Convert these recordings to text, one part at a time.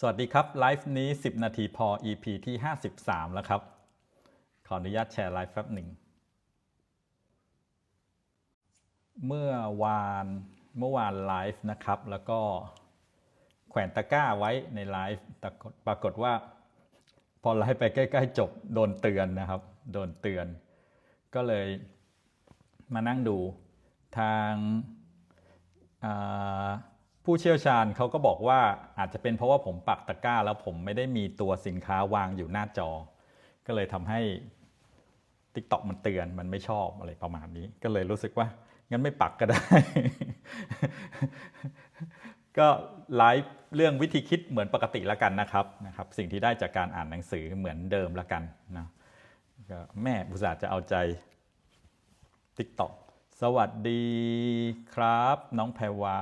สวัสดีครับ ไลฟ์นี้ 10 นาทีพอ EP ที่ 53 แล้วครับ ขออนุญาตแชร์ไลฟ์แป๊บหนึ่ง เมื่อวานเมื่อวานไลฟ์นะครับ แล้วก็แขวนตะกร้าไว้ในไลฟ์แต่ปรากฏว่า พอไลฟ์ไปใกล้ ๆ จบโดนเตือนนะครับ โดนเตือน ก็เลยมานั่งดูทางอ่า ผู้เชี่ยวชาญเขาก็บอกว่าอาจจะเป็นเพราะว่าผมปักตะกร้า แล้วผมไม่ได้มีตัวสินค้าวางอยู่หน้าจอ ก็เลยทำให้ TikTok มันเตือนมันไม่ชอบอะไรประมาณนี้ ก็เลยรู้สึกว่างั้นไม่ปักก็ได้ ก็ไลฟ์เรื่องวิธีคิดเหมือนปกติแล้วกันนะครับนะครับ สิ่งที่ได้จากการอ่านหนังสือเหมือนเดิมแล้วกันนะก็แม่อุตส่าห์จะเอาใจ TikTok สวัสดีครับ น้องแพรวา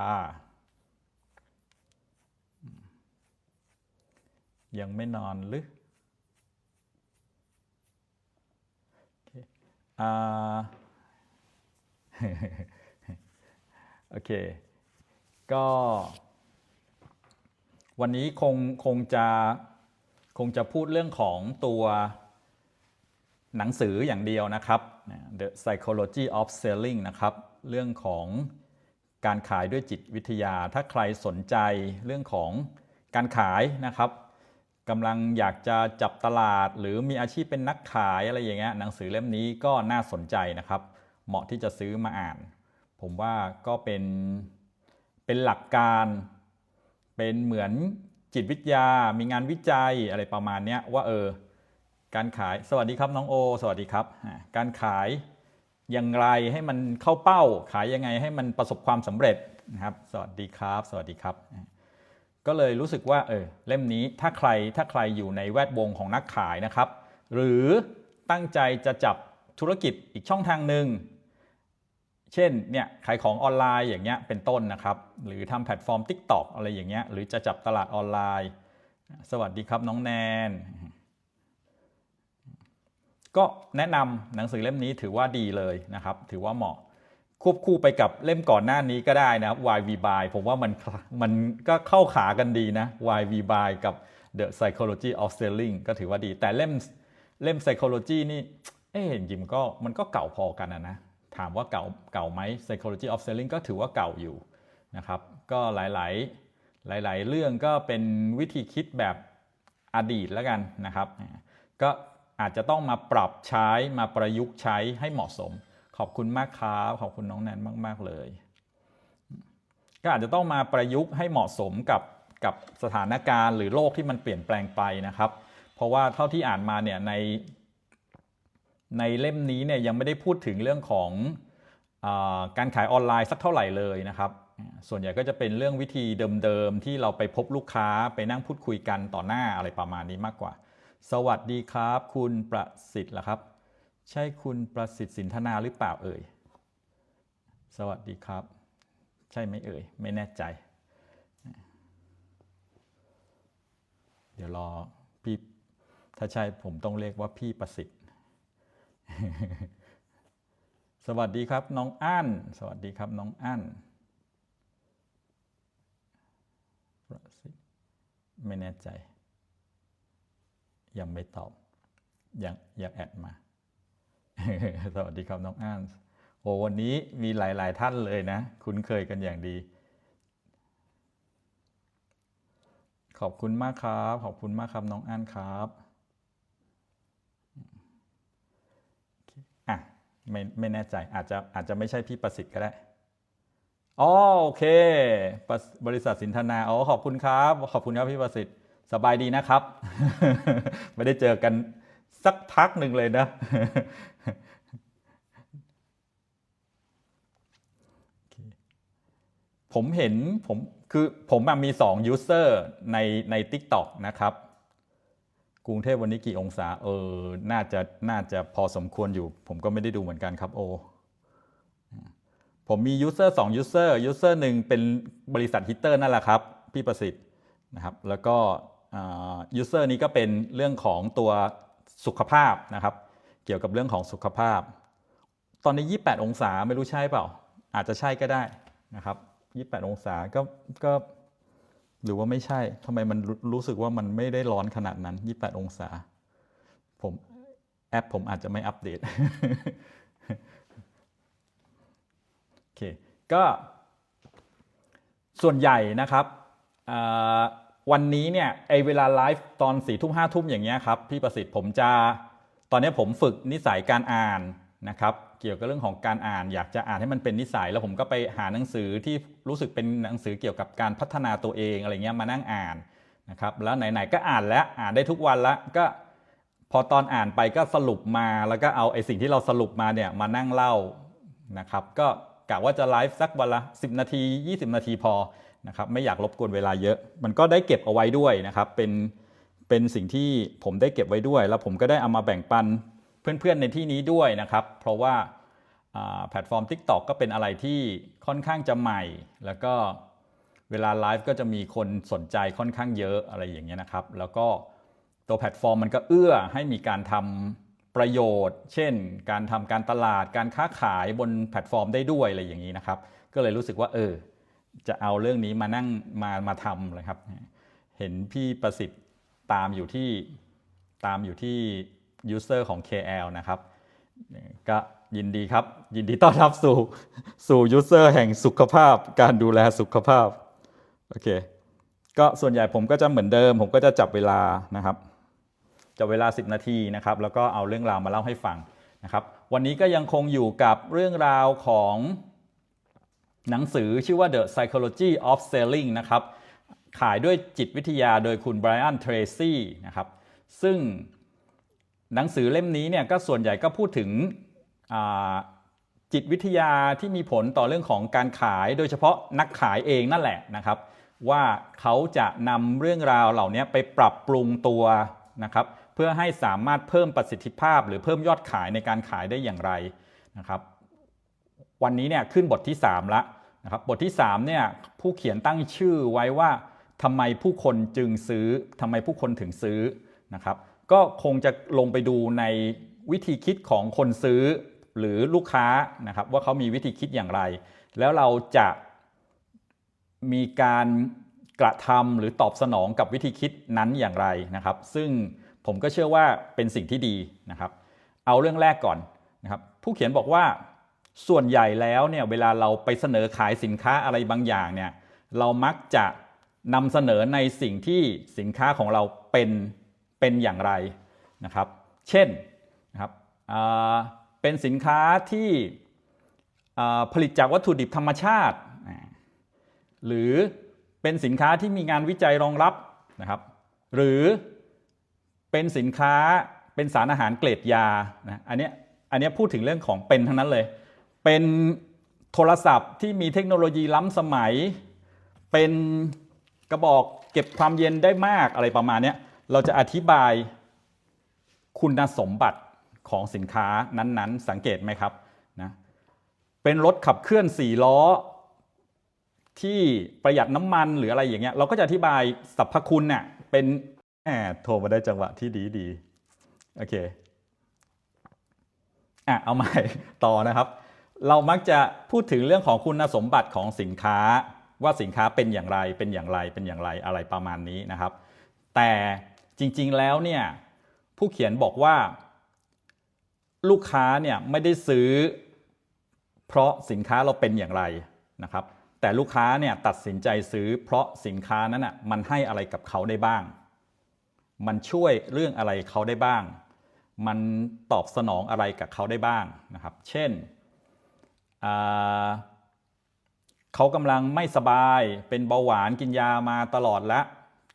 ยังไม่นอนหรือโอเค ก็ วันนี้คงคงจะคงจะพูดเรื่องของตัวหนังสืออย่างเดียวนะครับ The Psychology of Selling นะครับ เรื่องของการขายด้วยจิตวิทยา ถ้าใครสนใจเรื่องของการขายนะครับ กำลังอยากจะจับตลาด หรือมีอาชีพเป็นนักขายอะไรอย่างเงี้ยหนังสือเล่มนี้ก็น่าสนใจนะครับ เหมาะที่จะซื้อมาอ่าน ผมว่าก็เป็นเป็นหลักการ เป็นเหมือนจิตวิทยา มีงานวิจัยอะไรประมาณเนี้ยว่าเออการขายสวัสดีครับน้องโอ สวัสดีครับ การขายอย่างไรให้มันเข้าเป้า ขายยังไงให้มันประสบความสำเร็จนะครับ สวัสดีครับ สวัสดีครับ ก็เลยรู้สึกว่าเออเล่มนี้ถ้าใครถ้าใครอยู่ในแวดวงของนักขายนะครับ หรือตั้งใจจะจับธุรกิจอีกช่องทางหนึ่งเช่นเนี่ยขายของออนไลน์อย่างเงี้ยเป็นต้นนะครับ หรือทำแพลตฟอร์ม TikTok อะไรอย่างเงี้ยหรือจะจับตลาดออนไลน์ สวัสดีครับน้องแนน ก็แนะนำหนังสือเล่มนี้ถือว่าดีเลยนะครับ ถือว่าเหมาะ ควบคู่ไปกับเล่มก่อนหน้านี้ก็ได้นะ Why We Buy ผมว่ามันมันก็เข้าขากันดีนะ Why We Buy กับ The Psychology of Selling ก็ถือว่าดี แต่เล่มเล่ม Psychology นี่เอ๊ะยิมก็มันก็เก่าพอกันนะนะ ถามว่าเก่าเก่าไหม Psychology of Selling ก็ถือว่าเก่าอยู่นะครับ ก็หลาย ๆ หลาย ๆ เรื่องก็เป็นวิธีคิดแบบอดีตแล้วกันนะครับ ก็อาจจะต้องมาปรับใช้มาประยุกต์ใช้ให้เหมาะสม ขอบคุณมากครับขอบคุณน้องแนนมาก ๆ เลย ก็อาจจะต้องมาประยุกต์ให้เหมาะสมกับกับสถานการณ์หรือโลกที่มันเปลี่ยนแปลงไปนะครับ เพราะว่าเท่าที่อ่านมาเนี่ยในในเล่มนี้เนี่ยยังไม่ได้พูดถึงเรื่องของอการขายออนไลน์สักเท่าไหร่เลยนะครับ ส่วนใหญ่ก็จะเป็นเรื่องวิธีเดิมๆที่เราไปพบลูกค้าไปนั่งพูดคุยกันต่อหน้าอะไรประมาณนี้มากกว่า สวัสดีครับ คุณประสิทธิ์เหรอครับ ใช่คุณประสิทธิ์สินธนาหรือเปล่าเอ่ย สวัสดีครับ ใช่ไหมเอ่ย ไม่แน่ใจ เดี๋ยวรอพี่ ถ้าใช่ผมต้องเรียกว่าพี่ประสิทธิ์ สวัสดีครับน้องอั้น สวัสดีครับน้องอั้นประสิทธิ์ไม่แน่ใจ ยังไม่ตอบ ยังยังแอดมา สวัสดีครับน้องอ้านโอ้วันนี้มีหลาย ๆ ท่านเลยนะ คุ้นเคยกันอย่างดี ขอบคุณมากครับ ขอบคุณมากครับน้องอ้านครับอะไม่ไม่แน่ใจอาจจะอาจจะไม่ใช่พี่ประสิทธิ์ก็ได้อ๋อโอเค บริบริษัทสินธนาอ๋อขอบคุณครับ ขอบคุณครับพี่ประสิทธิ์สบายดีนะครับ ไม่ได้เจอกัน สักพักหนึ่งเลยนะ ผมเห็นผมคือผมมีสอะมี2 user ในใน TikTok นะครับ กรุงเทพวันนี้กี่องศา เออ น่าจะน่าจะพอสมควรอยู่ ผมก็ไม่ได้ดูเหมือนกันครับโอ ผมมี user 2 user user หนึ่งเป็นบริษัทฮิตเตอร์นั่นแหละครับ พี่ประสิทธิ์นะครับ แล้วก็ user นี้ก็เป็นเรื่องของตัว สุขภาพนะครับ เกี่ยวกับเรื่องของสุขภาพ ตอนนี้ 28 องศาไม่รู้ใช่เปล่า อาจจะใช่ก็ได้นะครับ 28 องศาก็ก็หรือว่าไม่ใช่ทำไมมันรู้รู้สึกว่ามันไม่ได้ร้อนขนาดนั้น 28 องศา ผมแอปผมอาจจะไม่อัปเดตโอเคก็ส่วนใหญ่นะครับ วันนี้เนี่ยไอเวลาไลฟ์ตอนสี่ทุ่มห้าทุ่มอย่างเงี้ยครับพี่ประสิทธิ์ผมจะตอนนี้ผมฝึกนิสัยการอ่านนะครับเกี่ยวกับเรื่องของการอ่าน อยากจะอ่านให้มันเป็นนิสัย แล้วผมก็ไปหาหนังสือที่รู้สึกเป็นหนังสือเกี่ยวกับการพัฒนาตัวเองอะไรเงี้ยมานั่งอ่านนะครับแล้วไหนๆก็อ่านแล้วอ่านได้ทุกวันแล้วก็พอตอนอ่านไปก็สรุปมาแล้วก็เอาไอสิ่งที่เราสรุปมาเนี่ยมานั่งเล่านะครับก็กะว่าจะไลฟ์สักวันละ 10 นาที 20 นาทีพอ นะครับไม่อยากรบกวนเวลาเยอะ มันก็ได้เก็บเอาไว้ด้วยนะครับเป็นเป็นสิ่งที่ผมได้เก็บไว้ด้วย แล้วผมก็ได้เอามาแบ่งปันเพื่อนๆในที่นี้ด้วยนะครับ เพราะว่าแพลตฟอร์ม TikTok ก็เป็นอะไรที่ค่อนข้างจะใหม่ แล้วก็เวลาไลฟ์ก็จะมีคนสนใจค่อนข้างเยอะอะไรอย่างเงี้ยนะครับ แล้วก็ตัวแพลตฟอร์มมันก็เอื้อให้มีการทำประโยชน์ เช่น การทำการตลาดการค้าขายบนแพลตฟอร์มได้ด้วยอะไรอย่างนี้นะครับ ก็เลยรู้สึกว่าเออ จะเอาเรื่องนี้มานั่งมามาทำเลยครับ เห็นพี่ประสิทธิ์ตามอยู่ที่ตามอยู่ที่ยูเซอร์ของ KL นะครับ ก็ยินดีครับ ยินดีต้อนรับสู่สู่ยูเซอร์แห่งสุขภาพ การดูแลสุขภาพ โอเค ก็ส่วนใหญ่ผมก็จะเหมือนเดิม ผมก็จะจับเวลานะครับจับเวลา 10 นาทีนะครับ แล้วก็เอาเรื่องราวมาเล่าให้ฟังนะครับ วันนี้ก็ยังคงอยู่กับเรื่องราวของ หนังสือชื่อว่า The Psychology of Selling นะครับ ขายด้วยจิตวิทยาโดยคุณไบรอันเทรซี่นะครับ ซึ่งหนังสือเล่มนี้เนี่ยก็ส่วนใหญ่ก็พูดถึงจิตวิทยาที่มีผลต่อเรื่องของการขาย โดยเฉพาะนักขายเองนั่นแหละนะครับ ว่าเขาจะนำเรื่องราวเหล่านี้ไปปรับปรุงตัวนะครับเพื่อให้สามารถเพิ่มประสิทธิภาพ หรือเพิ่มยอดขายในการขายได้อย่างไรนะครับ วันนี้เนี่ยขึ้นบทที่ 3ล้ว นะครับบทที่3เนี่ยผู้เขียนตั้งชื่อไว้ว่าทำไมผู้คนจึงซื้อทำไมผู้คนถึงซื้อนะครับก็คงจะลงไปดูในวิธีคิดของคนซื้อหรือลูกค้านะครับว่าเขามีวิธีคิดอย่างไร แล้วเราจะมีการกระทำหรือตอบสนองกับวิธีคิดนั้นอย่างไรนะครับ ซึ่งผมก็เชื่อว่าเป็นสิ่งที่ดีนะครับ เอาเรื่องแรกก่อนนะครับ ผู้เขียนบอกว่า ส่วนใหญ่แล้วเนี่ยเวลาเราไปเสนอขายสินค้าอะไรบางอย่างเนี่ยเรามักจะนำเสนอในสิ่งที่สินค้าของเราเป็นเป็นอย่างไรนะครับ เช่นนะครับเป็นสินค้าที่ผลิตจากวัตถุดิบธรรมชาติ หรือเป็นสินค้าที่มีงานวิจัยรองรับนะครับ หรือเป็นสินค้าเป็นสารอาหารเกรดยานะอันนี้อันนี้พูดถึงเรื่องของเป็นทั้งนั้นเลย เป็นโทรศัพท์ที่มีเทคโนโลยีล้ำสมัย เป็นกระบอกเก็บความเย็นได้มากอะไรประมาณนี้เราจะอธิบายคุณสมบัติของสินค้านั้นๆ สังเกตไหมครับนะเป็นรถขับเคลื่อน 4 ล้อ ที่ประหยัดน้ำมันหรืออะไรอย่างเงี้ยเราก็จะอธิบายสรรพคุณเนี่ยเป็นแหมโทรมาได้จังหวะที่ดีดีๆโอเคอะเอาใหม่ต่อนะครับ เรามักจะพูดถึงเรื่องของคุณสมบัติของสินค้า ว่าสินค้าเป็นอย่างไรเป็นอย่างไรเป็นอย่างไรอะไรประมาณนี้นะครับ แต่จริงๆแล้วเนี่ยผู้เขียนบอกว่า ลูกค้าเนี่ยไม่ได้ซื้อ เพราะสินค้าเราเป็นอย่างไรนะครับ แต่ลูกค้าเนี่ยตัดสินใจซื้อ เพราะสินค้านั้นอะมันให้อะไรกับเขาได้บ้าง มันช่วยเรื่องอะไรเขาได้บ้าง มันตอบสนองอะไรกับเขาได้บ้างนะครับ เช่น เขากำลังไม่สบายเป็นเบาหวานกินยามาตลอดแล้ว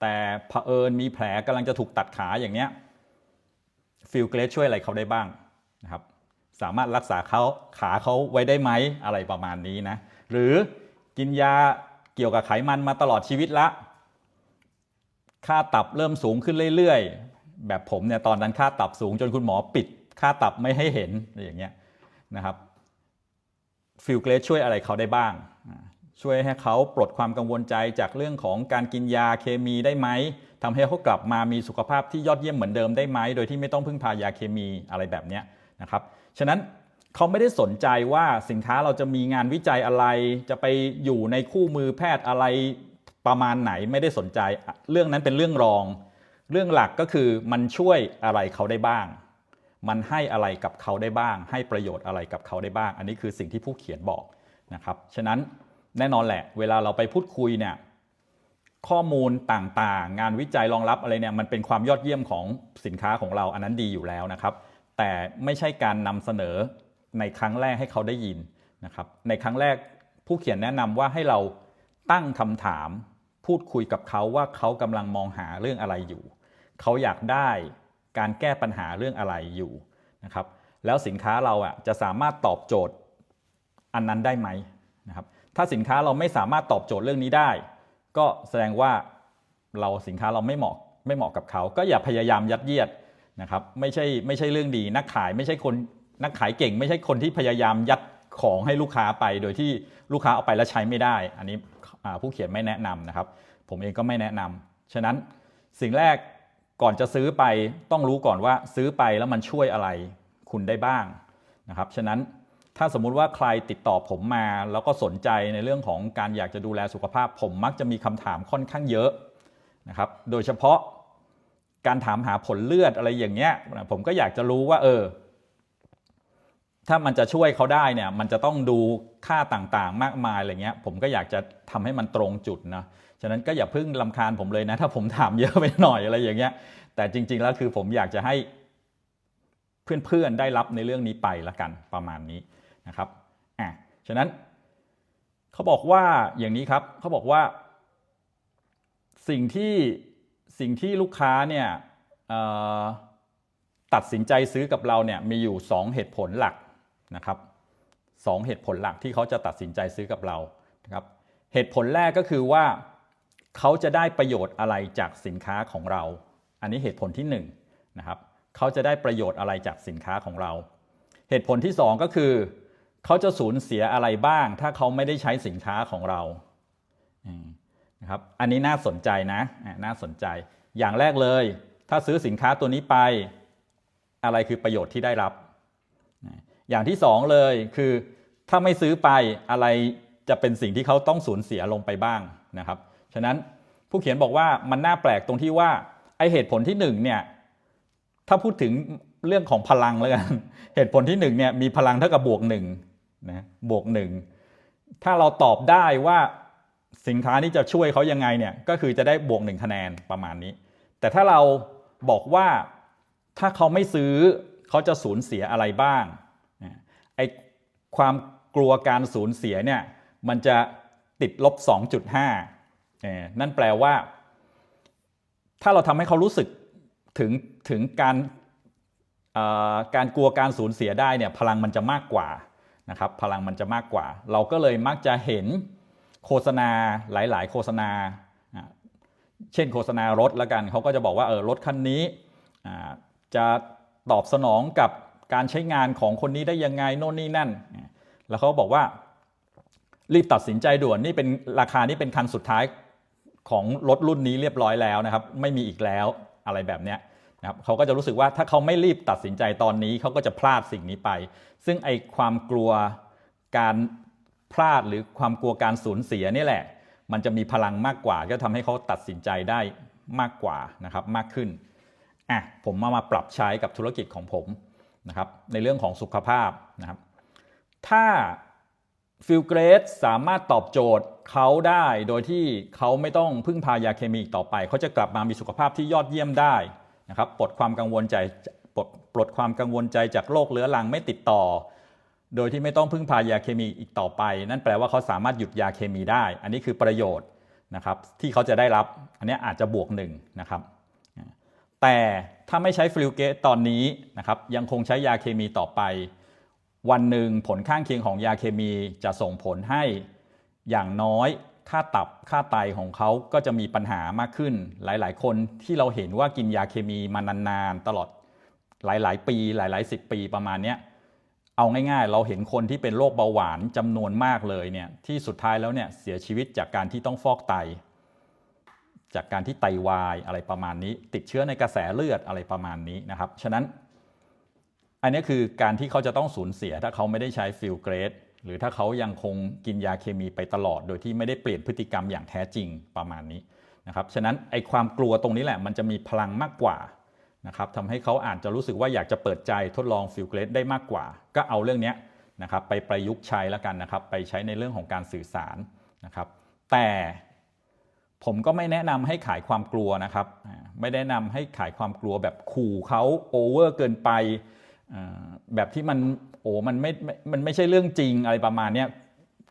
แต่เผอิญมีแผลกำลังจะถูกตัดขาอย่างเนี้ยฟิลเกรสช่วยอะไรเขาได้บ้างนะครับสามารถรักษาเขาขาเขาไว้ได้ไหมอะไรประมาณนี้นะ หรือกินยาเกี่ยวกับไขมันมาตลอดชีวิตละ ค่าตับเริ่มสูงขึ้นเรื่อยๆ แบบผมเนี่ยตอนนั้นค่าตับสูงจนคุณหมอปิด ค่าตับไม่ให้เห็นอะไรอย่างเงี้ยนะครับ ฟิลเกรสช่วยอะไรเขาได้บ้าง ช่วยให้เขาปลดความกังวลใจจากเรื่องของการกินยาเคมีได้ไหมทำให้เขากลับมามีสุขภาพที่ยอดเยี่ยมเหมือนเดิมได้ไหมโดยที่ไม่ต้องพึ่งพายาเคมีอะไรแบบนี้นะครับฉะนั้นเขาไม่ได้สนใจว่าสินค้าเราจะมีงานวิจัยอะไร จะไปอยู่ในคู่มือแพทย์อะไรประมาณไหนไม่ได้สนใจ เรื่องนั้นเป็นเรื่องรอง เรื่องหลักก็คือมันช่วยอะไรเขาได้บ้าง มันให้อะไรกับเขาได้บ้าง ให้ประโยชน์อะไรกับเขาได้บ้าง อันนี้คือสิ่งที่ผู้เขียนบอกนะครับ ฉะนั้นแน่นอนแหละ เวลาเราไปพูดคุยเนี่ยข้อมูลต่างๆ งานวิจัยรองรับอะไรเนี่ยมันเป็นความยอดเยี่ยมของสินค้าของเราอันนั้นดีอยู่แล้วนะครับ แต่ไม่ใช่การนำเสนอในครั้งแรกให้เขาได้ยินนะครับ ในครั้งแรกผู้เขียนแนะนำว่าให้เราตั้งคำถามพูดคุยกับเขาว่าเขากำลังมองหาเรื่องอะไรอยู่ เขาอยากได้ การแก้ปัญหาเรื่องอะไรอยู่นะครับแล้วสินค้าเราอะจะสามารถตอบโจทย์อันนั้นได้ไหมนะครับถ้าสินค้าเราไม่สามารถตอบโจทย์เรื่องนี้ได้ ก็แสดงว่าเราสินค้าเราไม่เหมาะไม่เหมาะกับเขา ก็อย่าพยายามยัดเยียดนะครับไม่ใช่ไม่ใช่เรื่องดีนักขายไม่ใช่คนนักขายเก่ง ไม่ใช่คนที่พยายามยัดของให้ลูกค้าไป โดยที่ลูกค้าเอาไปแล้วใช้ไม่ได้ อันนี้ผู้เขียนไม่แนะนำนะครับ ผมเองก็ไม่แนะนำฉะนั้นสิ่งแรก ก่อนจะซื้อไปต้องรู้ก่อนว่าซื้อไปแล้วมันช่วยอะไรคุณได้บ้างนะครับ ฉะนั้นถ้าสมมุติว่าใครติดต่อผมมา แล้วก็สนใจในเรื่องของการอยากจะดูแลสุขภาพ ผมมักจะมีคำถามค่อนข้างเยอะนะครับ โดยเฉพาะการถามหาผลเลือดอะไรอย่างเงี้ยผมก็อยากจะรู้ว่าเออ ถ้ามันจะช่วยเขาได้เนี่ย มันจะต้องดูค่าต่างๆ มากมายอะไรเงี้ย ผมก็อยากจะทำให้มันตรงจุดนะ ฉะนั้นก็อย่าเพิ่งลำคาญผมเลยนะ ถ้าผมถามเยอะไปหน่อยอะไรอย่างเงี้ย แต่จริง ๆ แล้วคือผมอยากจะให้เพื่อนๆได้รับในเรื่องนี้ไปละกันประมาณนี้นะครับอะฉะนั้นเขาบอกว่าอย่างนี้ครับเขาบอกว่า สิ่งที่สิ่งที่ลูกค้าเนี่ยตัดสินใจซื้อกับเราเนี่ยมีอยู่ 2 เหตุผลหลักนะครับสองเหตุผลหลักที่เขาจะตัดสินใจซื้อกับเรานะครับเหตุผลแรกก็คือว่า เขาจะได้ประโยชน์อะไรจากสินค้าของเรา อันนี้เหตุผลที่1นงนะครับเขาจะได้ประโยชน์อะไรจากสินค้าของเรา เหตุผลที่ 2 ก็คือ เขาจะสูญเสียอะไรบ้าง ถ้าเขาไม่ได้ใช้สินค้าของเรานะครับอันนี้น่าสนใจนะอะน่าสนใจ อย่างแรกเลย ถ้าซื้อสินค้าตัวนี้ไป อะไรคือประโยชน์ที่ได้รับ อย่างที่สองเลยคือถ้าไม่ซื้อไปอะไรจะเป็นสิ่งที่เขาต้องสูญเสียลงไปบ้างนะครับ ฉะนั้นผู้เขียนบอกว่ามันน่าแปลกตรงที่ว่าไอเหตุผลที่หนึ่งเนี่ยถ้าพูดถึงเรื่องของพลังแล้วกันเหตุผลที่หนึ่งเนี่ยมีพลังเท่ากับบวกหนึ่งนะบวกหนึ่งถ้าเราตอบได้ว่าสินค้านี้จะช่วยเขายังไงเนี่ยก็คือจะได้บวกหนึ่งคะแนนประมาณนี้ แต่ถ้าเราบอกว่าถ้าเขาไม่ซื้อเขาจะสูญเสียอะไรบ้างไอความกลัวการสูญเสียเนี่ยมันจะติดลบ 2.5 นั่นแปลว่า ถ้าเราทำให้เขารู้สึกถึงถึงการการกลัวการสูญเสียได้เนี่ยพลังมันจะมากกว่านะครับพลังมันจะมากกว่า เราก็เลยมักจะเห็นโฆษณาหลาย ๆ โฆษณา เช่นโฆษณารถละกันเขาก็จะบอกว่าเออรถคันนี้จะตอบสนองกับการใช้งานของคนนี้ได้ยังไงโน่นนี่นั่น แล้วเขาบอกว่ารีบตัดสินใจด่วนนี่เป็นราคานี่เป็นคันสุดท้าย ของรถรุ่นนี้เรียบร้อยแล้วนะครับ ไม่มีอีกแล้วอะไรแบบเนี้ยนะครับเขาก็จะรู้สึกว่าถ้าเขาไม่รีบตัดสินใจตอนนี้เขาก็จะพลาดสิ่งนี้ไป ซึ่งไอความกลัวการพลาดหรือความกลัวการสูญเสียนี่แหละ มันจะมีพลังมากกว่า ก็ทำให้เขาตัดสินใจได้มากกว่านะครับมากขึ้นอะผมมามาปรับใช้กับธุรกิจของผมนะครับในเรื่องของสุขภาพนะครับถ้า ฟิลเกรสสามารถตอบโจทย์เขาได้โดยที่เขาไม่ต้องพึ่งพายาเคมีอีกต่อไป เขาจะกลับมามีสุขภาพที่ยอดเยี่ยมได้นะครับปลดความกังวลใจปลดปลดความกังวลใจจากโรคเรื้อรังไม่ติดต่อ โดยที่ไม่ต้องพึ่งพายาเคมีอีกต่อไป นั่นแปลว่าเขาสามารถหยุดยาเคมีได้ อันนี้คือประโยชน์นะครับที่เขาจะได้รับ อันนี้อาจจะบวกหนึ่งนะครับแต่ถ้าไม่ใช้ฟิลเกตตอนนี้นะครับยังคงใช้ยาเคมีต่อไป วันหนึ่งผลข้างเคียงของยาเคมีจะส่งผลให้อย่างน้อยค่าตับค่าไตของเขาก็จะมีปัญหามากขึ้น หลาย ๆ คนที่เราเห็นว่ากินยาเคมีมานานๆตลอดหลาย ๆ ปีหลายๆสิบปีประมาณเนี้ยเอาง่าย ๆ เราเห็นคนที่เป็นโรคเบาหวานจำนวนมากเลยเนี่ยที่สุดท้ายแล้วเนี่ยเสียชีวิตจากการที่ต้องฟอกไต จากการที่ไตวายอะไรประมาณนี้ ติดเชื้อในกระแสเลือดอะไรประมาณนี้นะครับฉะนั้น อันนี้คือการที่เขาจะต้องสูญเสีย ถ้าเขาไม่ได้ใช้ฟิลเกรดหรือถ้าเขายังคงกินยาเคมีไปตลอด โดยที่ไม่ได้เปลี่ยนพฤติกรรมอย่างแท้จริงประมาณนี้นะครับฉะนั้นไอ้ความกลัวตรงนี้แหละ มันจะมีพลังมากกว่านะครับทำให้เขาอาจจะรู้สึกว่าอยากจะเปิดใจทดลองฟิลเกรสได้มากกว่า ก็เอาเรื่องนี้นะครับไปประยุกต์ใช้แล้วกันนะครับ ไปใช้ในเรื่องของการสื่อสารนะครับ แต่ผมก็ไม่แนะนำให้ขายความกลัวนะครับ ไม่แนะนำให้ขายความกลัวแบบขู่เขาโอเวอร์เกินไป แบบที่มันโอ้มันไม่ไม่มันไม่ใช่เรื่องจริงอะไรประมาณนี้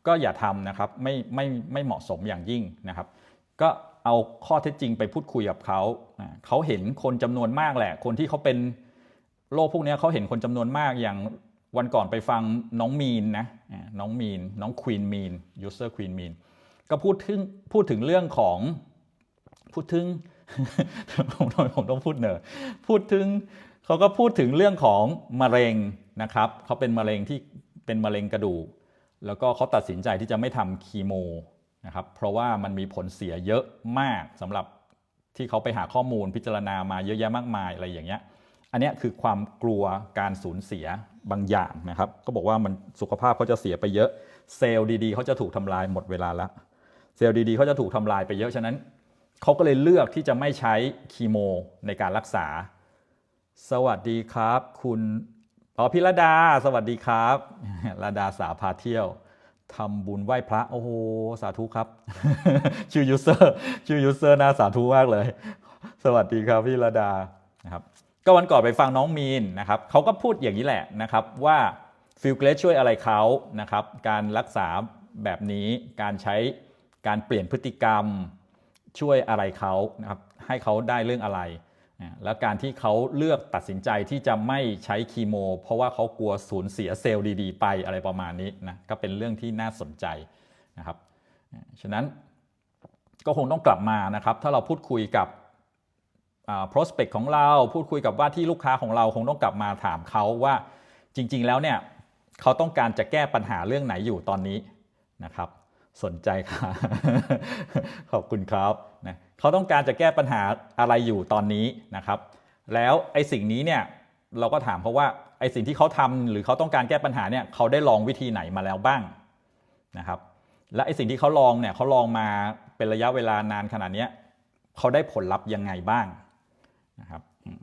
ก็อย่าทำนะครับไม่ไม่ไม่เหมาะสมอย่างยิ่งนะครับ ก็เอาข้อเท็จจริงไปพูดคุยกับเขาเขาเห็นคนจำนวนมากแหละ คนที่เขาเป็นโรคพวกนี้เขาเห็นคนจำนวนมากอย่างวันก่อนไปฟังน้องมีนนะน้องมีนน้องควีนมีนยูเซอร์ควีนมีนก็พูดถึงพูดถึงเรื่องของพูดถึงผมต้องผมต้องพูดเนอะพูดถึง เขาก็พูดถึงเรื่องของมะเร็งนะครับเขาเป็นมะเร็งที่เป็นมะเร็งกระดูก แล้วก็เขาตัดสินใจที่จะไม่ทำคีโมนะครับเพราะว่ามันมีผลเสียเยอะมากสำหรับที่เขาไปหาข้อมูลพิจารณามาเยอะแยะมากมายอะไรอย่างเงี้ยอันนี้คือความกลัวการสูญเสียบางอย่างนะครับ ก็บอกว่ามันสุขภาพเขาจะเสียไปเยอะ เซลล์ดีๆเขาจะถูกทำลายหมดเวลาละเซลล์ดีๆเขาจะถูกทำลายไปเยอะฉะนั้นเขาก็เลยเลือกที่จะไม่ใช้คีโมในการรักษา สวัสดีครับ คุณอ๋อพิรดา สวัสดีครับระดาสาพาเที่ยวทำบุญไหว้พระ โอ้โห สาธุครับ ชื่อยูเซอร์ชื่อยูเซอร์น่าสาธุมากเลย สวัสดีครับพี่ระดานะครับก็วันก่อนไปฟังน้องมีนนะครับเขาก็พูดอย่างนี้แหละนะครับว่าฟิลเกรสช่วยอะไรเขานะครับ การรักษาแบบนี้การใช้การเปลี่ยนพฤติกรรมช่วยอะไรเขานะครับให้เขาได้เรื่องอะไร แล้วการที่เขาเลือกตัดสินใจที่จะไม่ใช้คีโม เพราะว่าเขากลัวสูญเสียเซลล์ดีๆ ไปอะไรประมาณนี้นะก็เป็นเรื่องที่น่าสนใจนะครับฉะนั้นก็คงต้องกลับมานะครับ ถ้าเราพูดคุยกับ prospect ของเราพูดคุยกับว่าที่ลูกค้าของเราคงต้องกลับมาถามเขาว่าจริง ๆ แล้วเนี่ยเขาต้องการจะแก้ปัญหาเรื่องไหนอยู่ตอนนี้นะครับ สนใจค่ะ ขอบคุณครับนะ เขาต้องการจะแก้ปัญหาอะไรอยู่ตอนนี้นะครับ แล้วไอ้สิ่งนี้เนี่ยเราก็ถามเขาว่าไอ้สิ่งที่เขาทำหรือเขาต้องการแก้ปัญหาเนี่ยเขาได้ลองวิธีไหนมาแล้วบ้างนะครับ และไอ้สิ่งที่เขาลองเนี่ยเขาลองมาเป็นระยะเวลานานขนาดนี้เขาได้ผลลัพธ์ยังไงบ้างนะครับอืม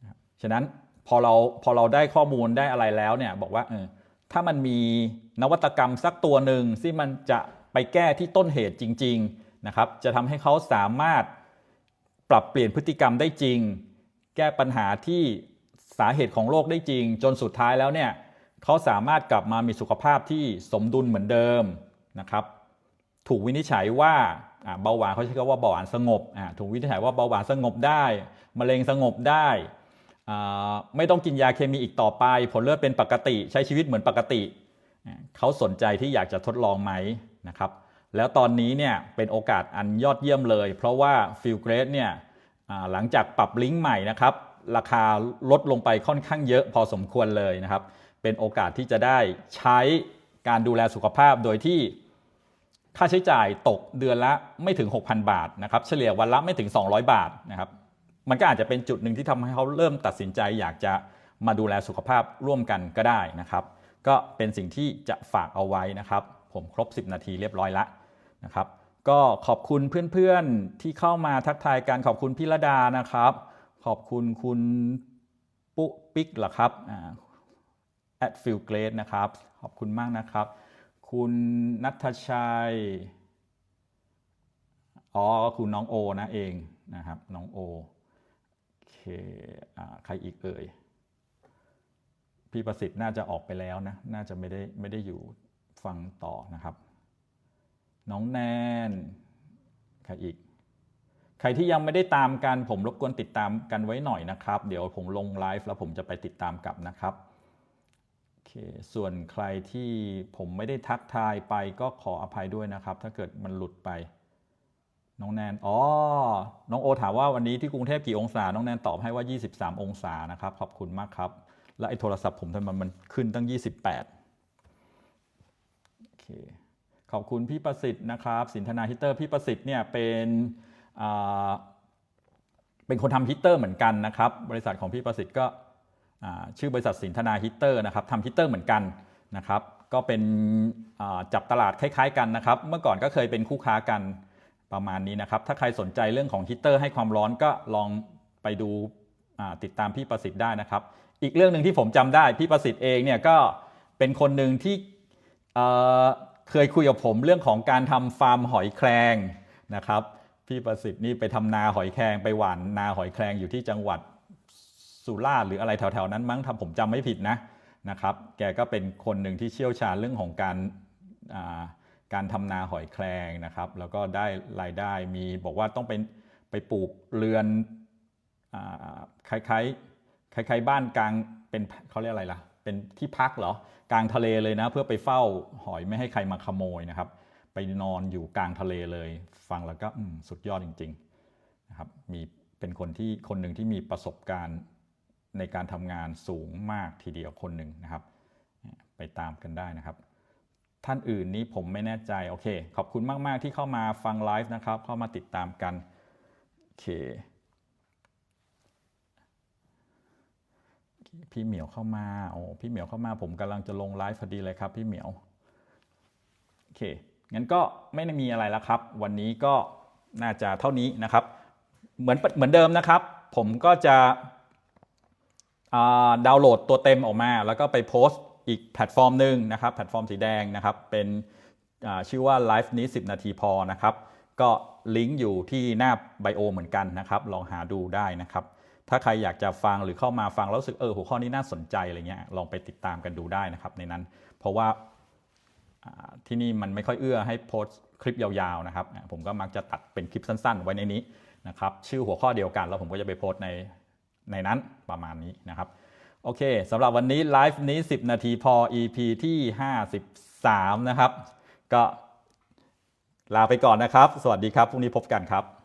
นะครับฉะนั้นพอเราพอเราได้ข้อมูลได้อะไรแล้วเนี่ยบอกว่าเออถ้ามันมีนวัตกรรมสักตัวหนึ่งที่มันจะไปแก้ที่ต้นเหตุจริง ๆ นะครับจะทำให้เขาสามารถปรับเปลี่ยนพฤติกรรมได้จริง แก้ปัญหาที่สาเหตุของโรคได้จริง จนสุดท้ายแล้วเนี่ยเขาสามารถกลับมามีสุขภาพที่สมดุลเหมือนเดิมนะครับ ถูกวินิจฉัยว่าเบาหวานเขาใช้คำว่าเบาหวานสงบถูกวินิจฉัยว่าเบาหวานสงบได้มะเร็งสงบได้ไม่ต้องกินยาเคมีอีกต่อไป ผลเลือดเป็นปกติ ใช้ชีวิตเหมือนปกติ เขาสนใจที่อยากจะทดลองไหมนะครับ แล้วตอนนี้เนี่ยเป็นโอกาสอันยอดเยี่ยมเลย เพราะว่าฟิลเกรสเนี่ยหลังจากปรับลิงก์ใหม่นะครับ ราคาลดลงไปค่อนข้างเยอะพอสมควรเลยนะครับ เป็นโอกาสที่จะได้ใช้การดูแลสุขภาพโดยที่ค่าใช้จ่ายตกเดือนละไม่ถึง 6,000 บาทนะครับ เฉลี่ยวันละไม่ถึง 200 บาทนะครับ มันก็อาจจะเป็นจุดหนึ่งที่ทำให้เขาเริ่มตัดสินใจ อยากจะมาดูแลสุขภาพร่วมกันก็ได้นะครับ ก็เป็นสิ่งที่จะฝากเอาไว้นะครับ ผมครบ 10 นาทีเรียบร้อยละ นะครับก็ขอบคุณเพื่อนๆที่เข้ามาทักทายกันขอบคุณพี่ระดานะครับ ขอบคุณคุณปุ๊ปิ๊กเหรอครับอ่า at f i l g r a d e นะครับ ขอบคุณมากนะครับ คุณนัทชัย อ๋อก็คุณน้องโอนะเองนะครับน้องโอโอเคอ่าใครอีกเอ่ย พี่ประสิทธิ์น่าจะออกไปแล้วนะ น่าจะไม่ได้ไม่ได้อยู่ฟังต่อนะครับ น้องแนนใครอีก ใครที่ยังไม่ได้ตามกันผมรบกวนติดตามกันไว้หน่อยนะครับ เดี๋ยวผมลงไลฟ์แล้วผมจะไปติดตามกลับนะครับโอเคส่วนใครที่ผมไม่ได้ทักทายไปก็ขออภัยด้วยนะครับ ถ้าเกิดมันหลุดไป น้องแนนอ๋อน้องโอถามว่าวันนี้ที่กรุงเทพกี่องศา น้องแนนตอบให้ว่า 23 องศานะครับ ขอบคุณมากครับ แล้วไอ้โทรศัพท์ผมทำไมมันขึ้นตั้ง 28โอเค ขอบคุณพี่ประสิทธิ์นะครับ สินธนาฮิตเตอร์พี่ประสิทธิ์เนี่ยเป็นเป็นคนทำฮิตเตอร์เหมือนกันนะครับ บริษัทของพี่ประสิทธิ์ก็ชื่อบริษัทสินธนาฮิตเตอร์นะครับทำฮิตเตอร์เหมือนกันนะครับ ก็เป็นจับตลาดคล้ายๆกันนะครับ เมื่อก่อนก็เคยเป็นคู่ค้ากันประมาณนี้นะครับ ถ้าใครสนใจเรื่องของฮีตเตอร์ให้ความร้อนก็ลองไปดูติดตามพี่ประสิทธิ์ได้นะครับ อีกเรื่องหนึ่งที่ผมจำได้พี่ประสิทธิ์เองเนี่ยก็เป็นคนหนึ่งที่ เคยคุยกับผมเรื่องของการทำฟาร์มหอยแครงนะครับ พี่ประสิทธิ์นี่ไปทำนาหอยแครงไปหว่านนาหอยแครงอยู่ที่จังหวัดสุราษฎร์หรืออะไรแถวๆนั้นมั้งถ้าผมจำไม่ผิดนะนะครับ แกก็เป็นคนหนึ่งที่เชี่ยวชาญเรื่องของการการทำนาหอยแครงนะครับ แล้วก็ได้รายได้มีบอกว่าต้องเป็นไปปลูกเรือนอคล้ายๆคล้ายๆบ้านกลางเป็นเขาเรียกอะไรล่ะ เป็นที่พักเหรอ กลางทะเลเลยนะ เพื่อไปเฝ้าหอยไม่ให้ใครมาขโมยนะครับ ไปนอนอยู่กลางทะเลเลย ฟังแล้วก็สุดยอดจริงๆนะครับมีเป็นคนที่คนหนึ่งที่มีประสบการณ์ในการทำงานสูงมากทีเดียวคนหนึ่งนะครับ ไปตามกันได้นะครับ ท่านอื่นนี้ผมไม่แน่ใจโอเค ขอบคุณมาก ๆ ที่เข้ามาฟังไลฟ์นะครับ เข้ามาติดตามกันโอเค พี่เหมียวเข้ามาโอ้พี่เหมียวเข้ามา ผมกำลังจะลงไลฟ์พอดีเลยครับ พี่เหมียวโอเคงั้นก็ไม่ได้มีอะไรแล้วครับ วันนี้ก็น่าจะเท่านี้นะครับ เหมือนเหมือนเดิมนะครับ ผมก็จะดาวน์โหลดตัวเต็มออกมา แล้วก็ไปโพสต์อีกแพลตฟอร์มหนึ่งนะครับ แพลตฟอร์มสีแดงนะครับ เป็นชื่อว่าไลฟ์นี้ 10 นาทีพอนะครับ ก็ลิงก์อยู่ที่หน้าไบโอเหมือนกันนะครับ ลองหาดูได้นะครับ ถ้าใครอยากจะฟังหรือเข้ามาฟังแล้วรู้สึกเออหัวข้อนี้น่าสนใจอะไรเงี้ยลองไปติดตามกันดูได้นะครับในนั้น เพราะว่าที่นี่มันไม่ค่อยเอื้อให้โพสต์คลิปยาวๆนะครับผมก็มักจะตัดเป็นคลิปสั้น ๆ ไว้ในนี้นะครับชื่อหัวข้อเดียวกันแล้วผมก็จะไปโพสต์ในในนั้นประมาณนี้นะครับโอเคสำหรับวันนี้ไลฟ์นี้ 10 นาทีพอ EP ที่ 53 นะครับ ก็ลาไปก่อนนะครับ สวัสดีครับ พรุ่งนี้พบกันครับ